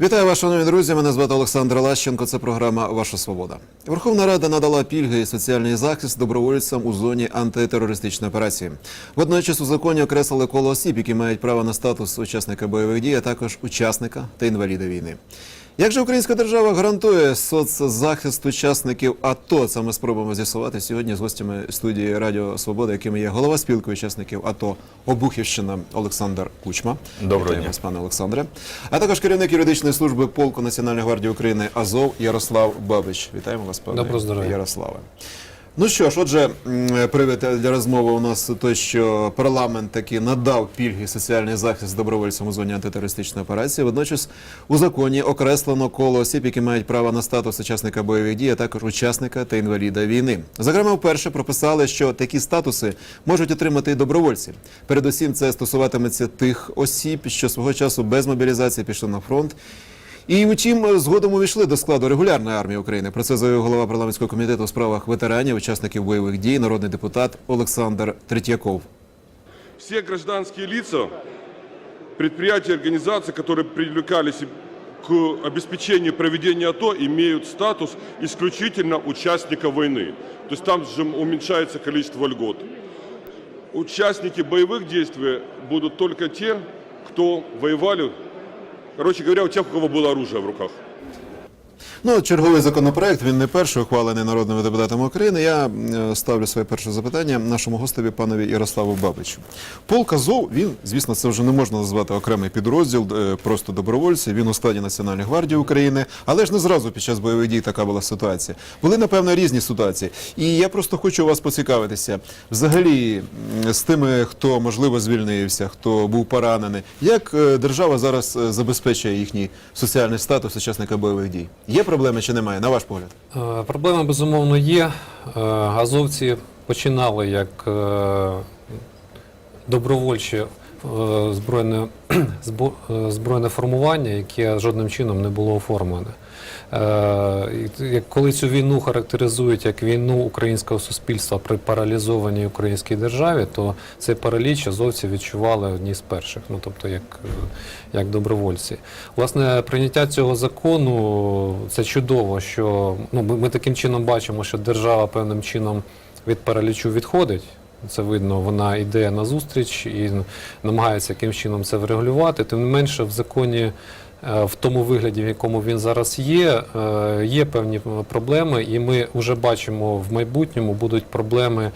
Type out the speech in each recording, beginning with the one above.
Вітаю вас, шановні друзі. Мене звати Олександр Лащенко. Це програма Ваша Свобода. Верховна Рада надала пільги і соціальний захист добровольцям у зоні антитерористичної операції. Водночас у законі окреслили коло осіб, які мають право на статус учасника бойових дій, а також учасника та інваліда війни. Як же українська держава гарантує соцзахист учасників АТО? Це ми спробуємо з'ясувати сьогодні з гостями студії Радіо Свобода, якими є голова спілки учасників АТО Обухівщина Олександр Кучма. Доброго дня. вас, пане Олександре. А також керівник юридичної служби полку Національної гвардії України Азов Ярослав Бабич. Вітаємо вас, пане. Ярославе. Ну що ж, отже, привід для розмови у нас той, що парламент таки надав пільги соціальний захист добровольцям у зоні антитерористичної операції. Водночас у законі окреслено коло осіб, які мають право на статус учасника бойових дій, а також учасника та інваліда війни. Зокрема, вперше прописали, що такі статуси можуть отримати і добровольці. Передусім, це стосуватиметься тих осіб, що свого часу без мобілізації пішли на фронт. І втім, згодом увійшли до складу регулярної армії України. Про це заявив голова парламентського комітету у справах ветеранів, учасників бойових дій, народний депутат Олександр Третьяков. все гражданские лица, предприятия, организации, которые привлекались к обеспечению проведения АТО, имеют статус исключительно участника войны. То есть там же уменьшается количество льгот. Участники боевых действий будут только те, кто воевали, короче говоря, у тех, у кого было оружие в руках. Ну, черговий законопроект, він не перший ухвалений народними депутатами України. Я е, ставлю своє перше запитання нашому гостеві, панові Ярославу Бабичу. Полк Азов, він, звісно, це вже не можна назвати окремий підрозділ, е, просто добровольці. Він у складі Національної гвардії України, але ж не зразу під час бойових дій така була ситуація. Були, напевно, різні ситуації. І я просто хочу у вас поцікавитися. Взагалі, з тими, хто можливо звільнився, хто був поранений, як е, держава зараз забезпечує їхній соціальний статус учасника бойових дій? Є проблеми чи немає, на ваш погляд? Е, Проблема безумовно є. Газовці Азовці починали як добровольчі е, збройне, е, збройне формування, яке жодним чином не було оформлене. Е, Коли цю війну характеризують як війну українського суспільства при паралізованій українській державі, то цей параліч азовці відчували одні з перших, ну тобто як, е, як добровольці. Власне, прийняття цього закону це чудово, що ну, ми, ми таким чином бачимо, що держава певним чином від паралічу відходить. Це видно, вона йде на зустріч і намагається яким чином це врегулювати. Тим не менше, в законі, е, в тому вигляді, в якому він зараз є, е, є певні проблеми, і ми вже бачимо в майбутньому будуть проблеми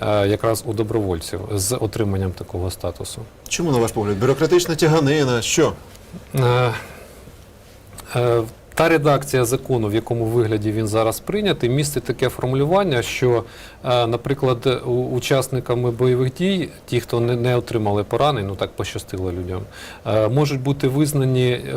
е, якраз у добровольців з отриманням такого статусу. Чому, на ваш погляд? Бюрократична тяганина? Що? Та редакція закону, в якому вигляді він зараз прийнятий, містить таке формулювання, що, е, наприклад, учасниками бойових дій, ті, хто не, не отримали поранень, ну так пощастило людям, е, можуть бути визнані е,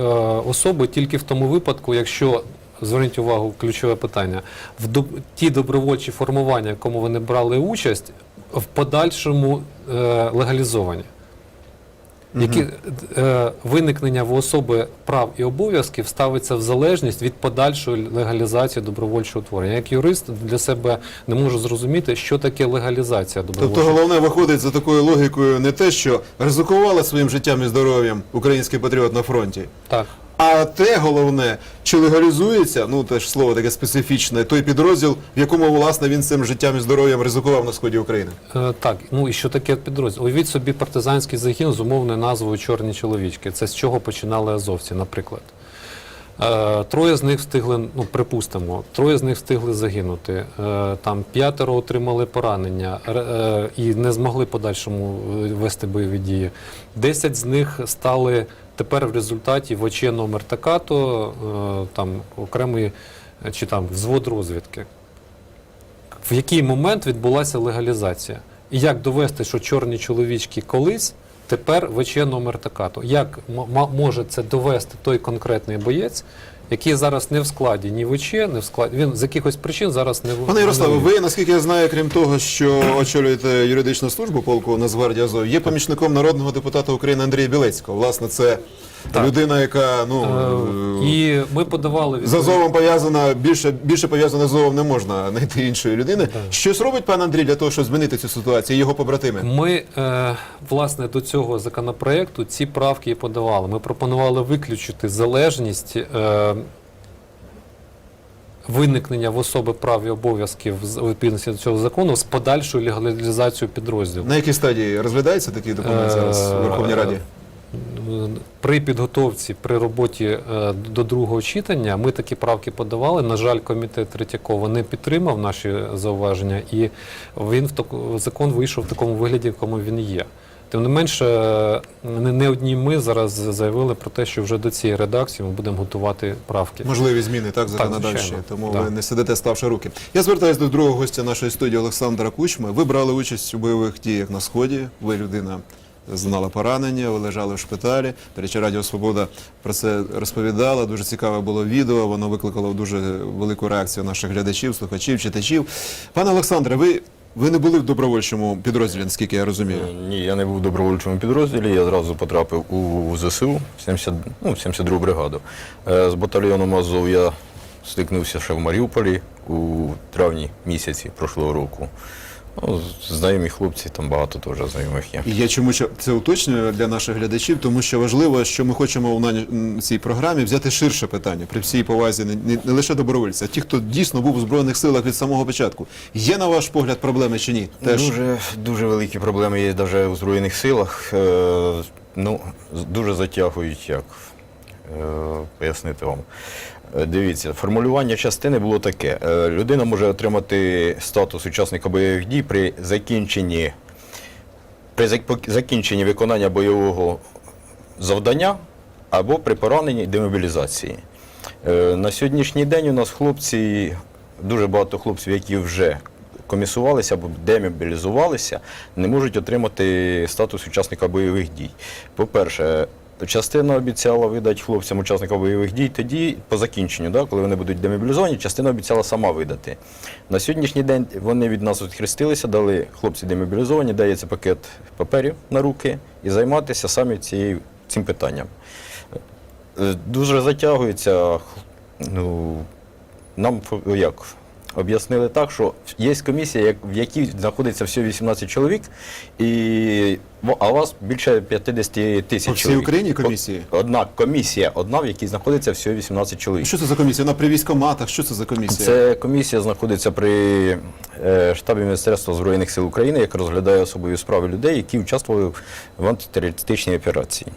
особи тільки в тому випадку, якщо. Зверніть увагу, ключове питання. В доб- ті добровольчі формування, в якому вони брали участь, в подальшому е, легалізовані які е, виникнення в особи прав і обов'язків ставиться в залежність від подальшої легалізації добровольчого утворення. Як юрист для себе не можу зрозуміти, що таке легалізація Тобто головне виходить за такою логікою не те, що ризикували своїм життям і здоров'ям український патріот на фронті, Так. А те головне, чи легалізується, ну теж слово таке специфічне, той підрозділ, в якому власне він цим життям і здоров'ям ризикував на сході України. Е, Так, ну і що таке підрозділ? Уявіть собі партизанський загін з умовною назвою Чорні чоловічки. Це з чого починали азовці, наприклад. Е, Троє з них встигли, ну припустимо, троє з них встигли загинути. Е, Там п'ятеро отримали поранення е, і не змогли подальшому вести бойові дії. Десять з них стали тепер в результаті в ОЧ номер такато, е, там окремий чи там взвод розвідки в який момент відбулася легалізація? І як довести, що чорні чоловічки колись тепер ВЧ номер такато? Як може це довести той конкретний боєць, який зараз не в складі ні ВЧ, не в складі. Він з якихось причин зараз не в Пане Ярославе, ви, наскільки я знаю, крім того, що очолюєте юридичну службу полку Нацгвардії Азов, є помічником народного депутата України Андрія Білецького. Власне, це Так. людина, яка ну Е, І ми подавали з відповідь- Азовом пов'язана більше більше пов'язана з Азовом не можна знайти іншої людини. Щось робить пан Андрій для того, щоб змінити цю ситуацію. і Його побратими. Ми е, власне до цього законопроекту ці правки і подавали. Ми пропонували виключити залежність е, виникнення в особи прав і обов'язків з відповідності до цього закону з подальшою легалізацією підрозділу. На якій стадії розглядається такий документ зараз у Верховній Раді? При підготовці, при роботі е, до другого читання ми такі правки подавали. На жаль, комітет Третьякова не підтримав наші зауваження, і він в таку, закон вийшов в такому вигляді, в якому він є. Тим не менше, не, одні ми зараз заявили про те, що вже до цієї редакції ми будемо готувати правки. Можливі зміни так законодавчі, тому Да. ви не сидите, ставши руки. Я звертаюся до другого гостя нашої студії Олександра Кучми. Ви брали участь у бойових діях на сході. Ви людина знала поранення, лежали в шпиталі. До речі, Радіо Свобода про це розповідала. Дуже цікаве було відео. Воно викликало дуже велику реакцію наших глядачів, слухачів, читачів. Пане Олександре, ви, ви не були в добровольчому підрозділі, наскільки я розумію. Ні, я не був в добровольчому підрозділі, я зразу потрапив у ЗСУ, 70, ну, 72 бригаду. Е, З батальйоном Азов я стикнувся ще в Маріуполі у травні місяці прошлого року. Ну, знайомі хлопці, там багато теж знайомих є. І я чому це уточнюю для наших глядачів, тому що важливо, що ми хочемо в на- цій програмі взяти ширше питання при всій повазі не, не, не лише добровольця, а ті, хто дійсно був у збройних силах від самого початку. Є на ваш погляд проблеми чи ні? Теж Дуже, дуже великі проблеми є навіть у Збройних силах. Е, ну, дуже затягують як. Е, пояснити вам. Е, Дивіться, формулювання частини було таке. Е, людина може отримати статус учасника бойових дій при закінченні, при закінченні виконання бойового завдання або при пораненні демобілізації. Е, На сьогоднішній день у нас хлопці, дуже багато хлопців, які вже комісувалися або демобілізувалися, не можуть отримати статус учасника бойових дій. По-перше, частина обіцяла видати хлопцям учасника бойових дій тоді, по закінченню, да, коли вони будуть демобілізовані, частина обіцяла сама видати. На сьогоднішній день вони від нас відхрестилися, дали хлопці демобілізовані, дається пакет паперів на руки і займатися самі цією, цим питанням. Е, Дуже затягується. Ну, нам як? Об'яснили так, що є комісія, в якій знаходиться всього 18 чоловік, і, а у вас більше 50 тисяч По всій чоловік. Україні комісії? Одна комісія, одна, в якій знаходиться всього 18 чоловік. що це за комісія? Вона при військоматах. Що це за комісія? Це комісія знаходиться при е, штабі Міністерства Збройних сил України, яка розглядає особові справи людей, які участвували в антитерористичній операції.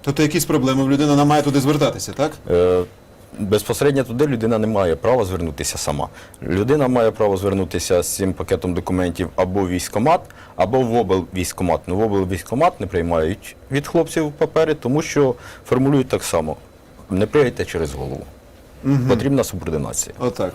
Тобто якісь проблеми в людини вона має туди звертатися, так? Е, Безпосередньо туди людина не має права звернутися сама. Людина має право звернутися з цим пакетом документів або в військкомат, або в облвійськкомат. Ну, в облвійськкомат не приймають від хлопців папери, тому що формулюють так само: не прийдете через голову. Потрібна субординація. Отак.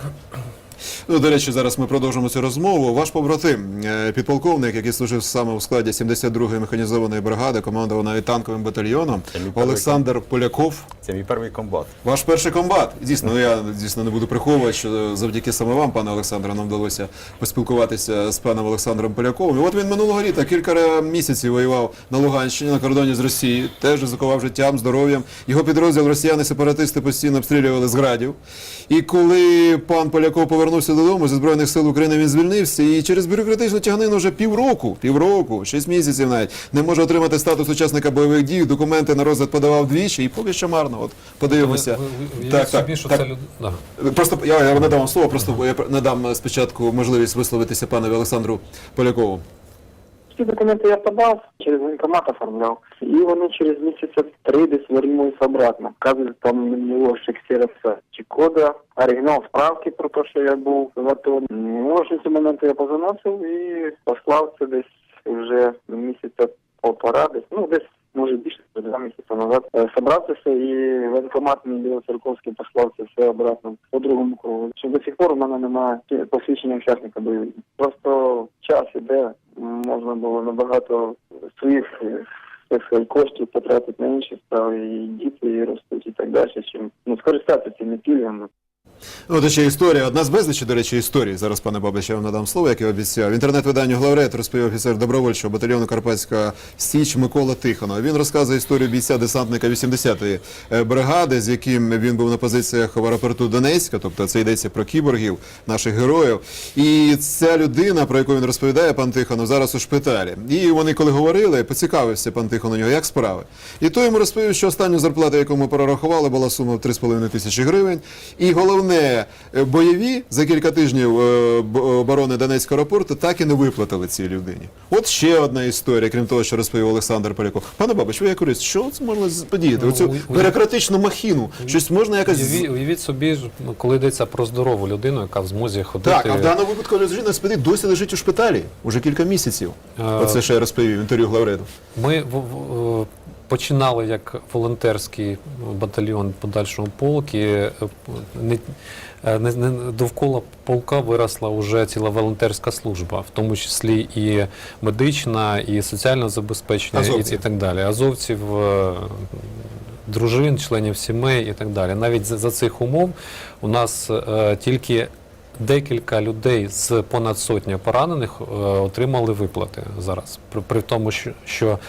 Ну, до речі, зараз ми продовжимо цю розмову. Ваш побратим, е, підполковник, який служив саме у складі 72-ї механізованої бригади, командував навіть танковим батальйоном, Олександр Поляков. Це мій перший комбат. Ваш перший комбат. Дійсно, ну, я дійсно не буду приховувати, що завдяки саме вам, пане Олександре, нам вдалося поспілкуватися з паном Олександром Поляковим. І от він минулого літа кілька місяців воював на Луганщині на кордоні з Росією, теж ризикував життям, здоров'ям. Його підрозділ росіяни-сепаратисти постійно обстрілювали з градів. І коли пан Поляков повернувся додому зі Збройних сил України, він звільнився і через бюрократичну тягнину вже півроку, півроку, шість місяців навіть не може отримати статус учасника бойових дій. Документи на розгляд подавав двічі, і поки що марно. От подивимося. Ви- ви- уявіть собі, що це люд... да. Просто я, я надам вам слово, просто я надам спочатку можливість висловитися панові Олександру Полякову. Всі документи я подав, через воєнкомат оформляв. І вони через місяця три десь вернулись обратно. Вказують, там на нього фіксувався чи кода, оригінал справки про те, що я був в АТО. Може, ці моменти я позаносив і послав це десь вже місяця полтора, десь, ну десь може більше два місяці назад. Е, Собрався все і воєнкомат мені Білоцерковський послав це все обратно по другому кругу. Що до сих пор у мене немає посвідчення учасника бойових. Просто час іде, можна було набагато своїх е, так сказать, коштів потратити на інші справи, і діти і ростуть і так далі, чим ну скористатися цими пільгами. То ще історія, одна з безлічі, до речі, історії. Зараз, пане Бабич, я вам надам слово, як і обіцяв. В інтернет-виданню Главред розповів офіцер добровольчого батальйону Карпатська Січ Микола Тихонов. Він розказує історію бійця десантника 80-ї е, бригади, з яким він був на позиціях в аеропорту Донецька, тобто це йдеться про кіборгів, наших героїв. І ця людина, про яку він розповідає, пан Тихонов, зараз у шпиталі. І вони, коли говорили, поцікавився пан Тихон у нього, як справи. І той йому розповів, що останню зарплату, яку ми прорахували, була сума в 3,5 тисячі гривень. І головне, е, бойові за кілька тижнів е, оборони Донецького аеропорту так і не виплатили цій людині. От ще одна історія, крім того, що розповів Олександр Поляков. Пане Бабич, ви як юрист, що це можна подіяти? Ну, Оцю бюрократичну махіну. Щось можна якось. Уявіть, уявіть собі, ну, коли йдеться про здорову людину, яка в змозі ходити. Так, а в даному випадку людина спить досі лежить у шпиталі уже кілька місяців. Е, Оце ще я розповів інтерв'ю Главреду. Ми в, в- починали як волонтерський батальйон подальшого полки. е, Не, е, не, не- довкола полка виросла вже ціла волонтерська служба, в тому числі і медична, і соціальне забезпечення, і, і так далі. Азовців, е, дружин, членів сімей і так далі. Навіть за, за цих умов у нас е, тільки декілька людей з понад сотні поранених е, отримали виплати зараз. При, тому, що,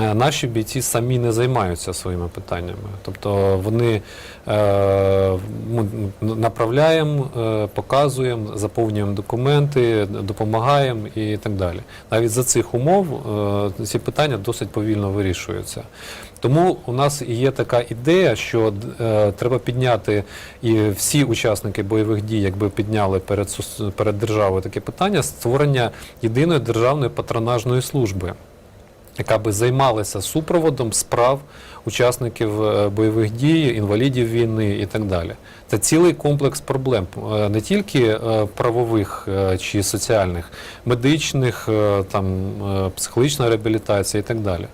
е, наші бійці самі не займаються своїми питаннями. Тобто вони е, направляємо, е, показуємо, заповнюємо документи, допомагаємо і так далі. Навіть за цих умов ці питання досить повільно вирішуються. Тому у нас є така ідея, що е, треба підняти і всі учасники бойових дій, якби підняли перед перед державою таке питання створення єдиної державної патронажної служби, яка би займалася супроводом справ учасників е, бойових дій, інвалідів війни і так далі. Це цілий комплекс проблем, е, не тільки е, правових чи соціальних, медичних, там психологічна реабілітація і так далі.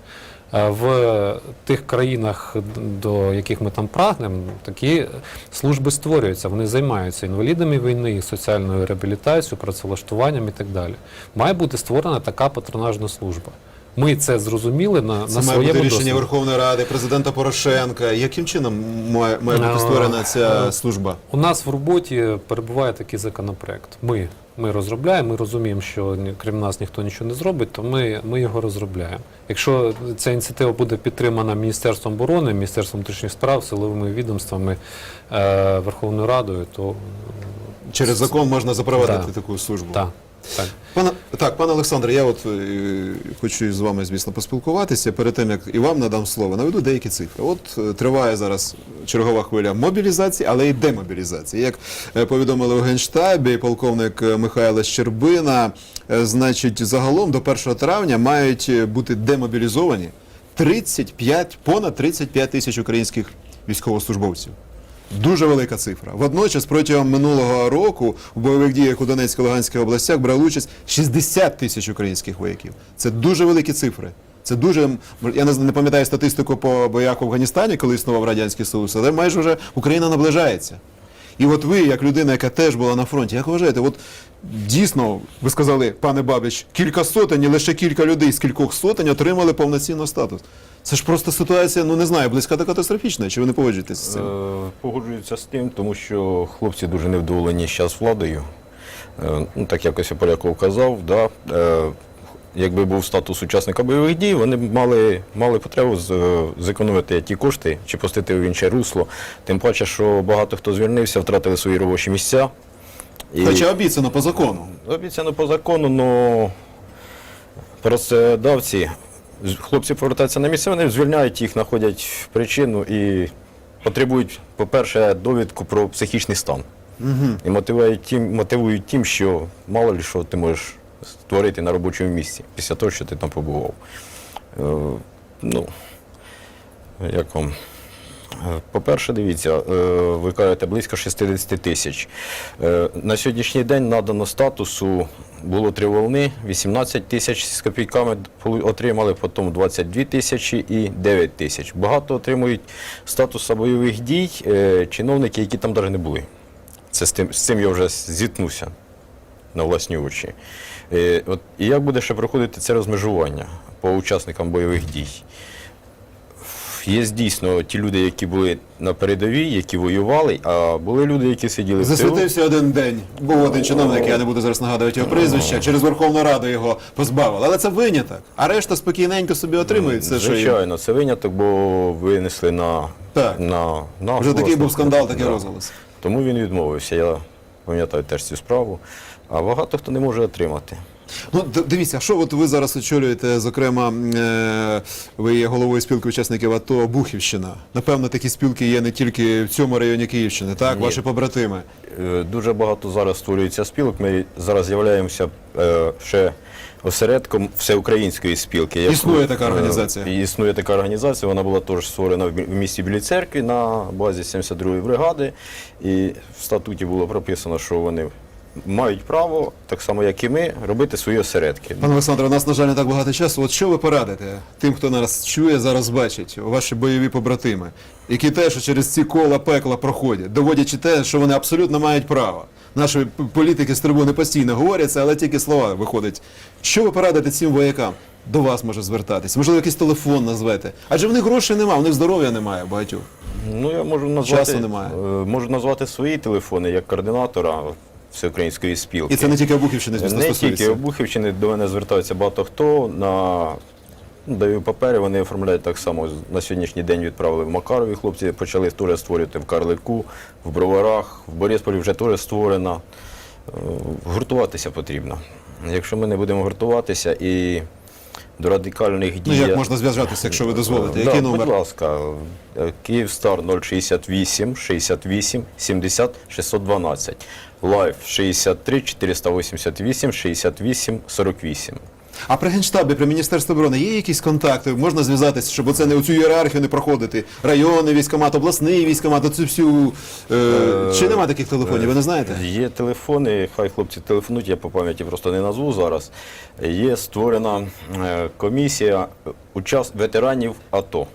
Е, В тих країнах, до яких ми там прагнемо, такі служби створюються. Вони займаються інвалідами війни, соціальною реабілітацією, працевлаштуванням і так далі. Має бути створена така патронажна служба. Ми це зрозуміли на, Це на має своєму бути рішення досвіді. Верховної Ради, президента Порошенка. Яким чином має, має бути Е, створена ця служба? У нас в роботі перебуває такий законопроект. Ми, ми розробляємо, ми розуміємо, що крім нас ніхто нічого не зробить, то ми, ми його розробляємо. Якщо ця ініціатива буде підтримана Міністерством оборони, Міністерством внутрішніх справ, силовими відомствами, е, Верховною Радою, то Через закон можна запровадити Да. таку службу. так. Так. Пане так, пане Олександре, я от е, хочу з вами, звісно, поспілкуватися. Перед тим як і вам надам слово, наведу деякі цифри. От е, триває зараз чергова хвиля мобілізації, але й демобілізації. Як е, повідомили у Генштабі, полковник е, Михайло Щербина, е, значить, загалом до 1 травня мають е, бути демобілізовані 35, понад 35 тисяч українських військовослужбовців. Дуже велика цифра. Водночас, протягом минулого року в бойових діях у Донецькій Луганській областях брали участь 60 тисяч українських вояків. Це дуже великі цифри. Це дуже я не пам'ятаю статистику по боях в Афганістані, коли існував радянський Союз, але майже вже Україна наближається. І от ви, як людина, яка теж була на фронті, як вважаєте, от дійсно, ви сказали, пане Бабич, кілька сотень, лише кілька людей з кількох сотень отримали повноцінний статус. Це ж просто ситуація, ну не знаю, близька до катастрофічної. Чи ви не погоджуєтесь з цим? Е, Погоджуються з тим, тому що хлопці дуже невдоволені зараз владою. Е, Ну, так якось Поляков казав, да, е, якби був статус учасника бойових дій, вони б мали, мали потребу з- зекономити ті кошти чи пустити в інше русло. Тим паче, що багато хто звільнився, втратили свої робочі місця. І Хоча обіцяно по закону. обіцяно по закону, але працедавці, хлопці повертаються на місце, вони звільняють їх, знаходять причину і потребують, по-перше, довідку про психічний стан. І мотивують тим, мотивують тим, що мало ли що ти можеш створити на робочому місці після того, що ти там побував. Е, ну, як вам? Е, По-перше, дивіться, е, ви кажете близько 60 тисяч. На сьогоднішній день надано статусу було три волни, 18 тисяч з копійками отримали, потім 22 тисячі і 9 тисяч. Багато отримують статусу бойових дій чиновники, які там навіть не були. Це з тим, з цим я вже зіткнувся на власні очі. Е, От, і як буде ще проходити це розмежування по учасникам бойових дій? Є дійсно ті люди, які були на передовій, які воювали, а були люди, які сиділи в тилу. Засвітився один день. Був один чиновник, я не буду зараз нагадувати його прізвище. Через Верховну Раду його позбавили. Але це виняток. А решта спокійненько собі отримують це, що. Звичайно, це виняток, бо винесли на, Так. на, на Вже такий був скандал, такий да. розголос. Тому він відмовився. Я пам'ятаю теж цю справу. А багато хто не може отримати. Ну, дивіться, що от ви зараз очолюєте, зокрема, е, ви є головою спілки учасників АТО Бухівщина. Напевно, такі спілки є не тільки в цьому районі Київщини, так? Ні. Ваші побратими. Е, Дуже багато зараз створюється спілок. Ми зараз з'являємося е, ще осередком всеукраїнської спілки. яку- Існує така е, організація? Існує така організація. Вона була теж створена в в місті Білій церкві на базі 72-ї бригади. І в статуті було прописано, що вони мають право, так само як і ми, робити свої осередки. Пане Олександре, у нас, на жаль, не так багато часу. От що ви порадите тим, хто нас чує, зараз бачить, ваші бойові побратими, які теж через ці кола пекла проходять, доводячи те, що вони абсолютно мають право. Наші політики з трибуни постійно говорять це, але тільки слова виходять. Що ви порадите цим воякам? До вас може звертатись, можливо, якийсь телефон назвете. Адже в них грошей немає, в них здоров'я немає багатьох. Ну, я можу назвати, Часу немає. е, можу назвати свої телефони як координатора всеукраїнської спілки. І це не тільки Обухівщини, звісно, Не стосується. тільки Обухівщини, до мене звертаються багато хто. На ну, даю папери, вони оформляють так само. На сьогоднішній день відправили в Макарові. Хлопці почали теж створювати в Карлику, в Броварах, в Борисполі вже теж створено. Е, Гуртуватися потрібно. Якщо ми не будемо гуртуватися і до радикальних дій. Ну як можна зв'язатися, якщо ви дозволите? Да, номер? Будь ласка, Київстар 068 68 70 612. Лайф 63 488 68 48. А при генштабі, при міністерстві оборони є якісь контакти? Можна зв'язатися, щоб оце не оцю ієрархію не проходити? Районний військомат, обласний військомат, оцю всю. Е, чи нема таких телефонів? Ви не знаєте? Є телефони, хай хлопці телефонують, я по пам'яті просто не назву зараз. Є створена е, комісія учас... ветеранів АТО.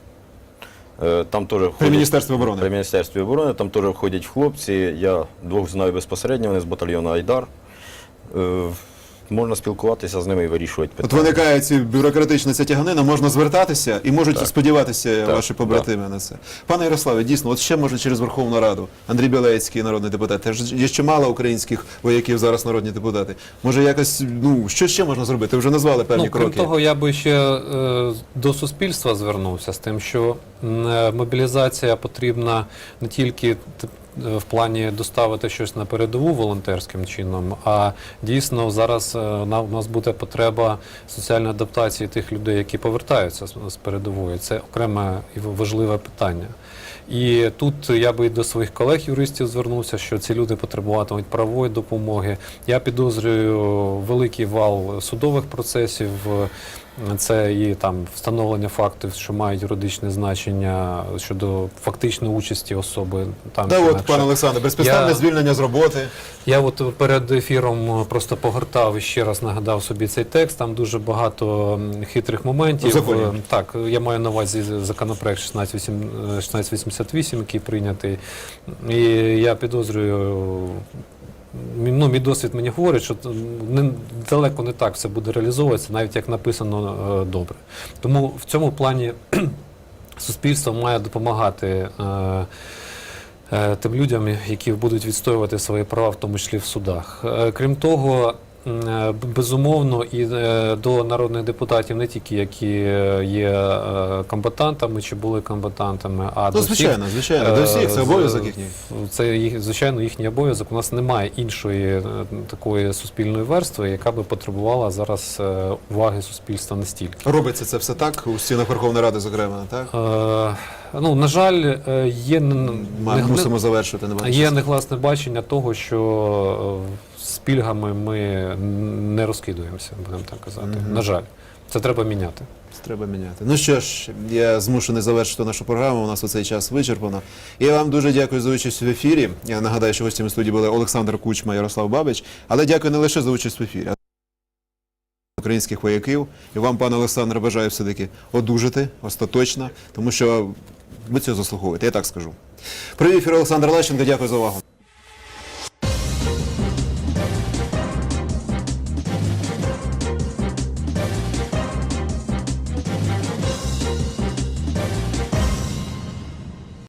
Е, Там теж При входять- міністерстві оборони. При Міністерстві оборони там теж входять хлопці. Я двох знаю безпосередньо, вони з батальйону Айдар. Можна спілкуватися з ними і вирішувати От питання. виникає ці бюрократична ця тяганина, можна звертатися і можуть сподіватися Так, ваші побратими на це. Пане Ярославе, дійсно, от ще можна через Верховну Раду. Андрій Білецький, народний депутат. Теж є ще мало українських вояків зараз народні депутати. Може, якось ну що ще можна зробити? Ви вже назвали певні Ну, крім кроки. того, я би ще е, до суспільства звернувся з тим, що м, е, мобілізація потрібна не тільки т- в плані доставити щось на передову волонтерським чином, а дійсно зараз е, на- у нас буде потреба соціальної адаптації тих людей, які повертаються з передової. Це окреме і важливе питання. І тут я би до своїх колег-юристів звернувся, що ці люди потребуватимуть правової допомоги. Я підозрюю великий вал судових процесів. Це і там встановлення фактів, що мають юридичне значення щодо фактичної участі особи. Там Та чи от, пане Олександре, безпідставне Я- звільнення з роботи. Я от перед ефіром просто погортав і ще раз нагадав собі цей текст. Там дуже багато хитрих моментів. У законі? Е, Так, я маю на увазі законопроект 1688, е, 1688, який прийнятий. І я підозрюю. Ну, мій досвід мені говорить, що не, далеко не так все буде реалізовуватися, навіть як написано е, добре. Тому в цьому плані суспільство має допомагати е, е, тим людям, які будуть відстоювати свої права, в тому числі в судах. Е, Крім того, безумовно, і е, до народних депутатів не тільки які е, є е, комбатантами чи були комбатантами, а Ну, до всіх, звичайно, звичайно, до всіх це е, обов'язок їхній. Це їх, звичайно їхній обов'язок. У нас немає іншої е, такої суспільної верстви, яка би потребувала зараз е, уваги суспільства настільки. Робиться це все так, у стінах Верховної Ради, зокрема, так? Е, ну, на жаль, е, є, н- не- мусимо завершувати не Є негласне бачення того, що е, з пільгами ми не розкидуємося, будемо так казати. На жаль, це треба міняти. Треба міняти. Ну що ж, я змушений завершити нашу програму. У нас у цей час вичерпано. І я вам дуже дякую за участь в ефірі. Я нагадаю, що гостями студії були Олександр Кучма, Ярослав Бабич. Але дякую не лише за участь в ефірі, а українських вояків. І вам, пане Олександре, бажаю все-таки одужати остаточно, тому що ви цього заслуговуєте, я так скажу. Привіт, ефір Олександр Лещенко, дякую за увагу.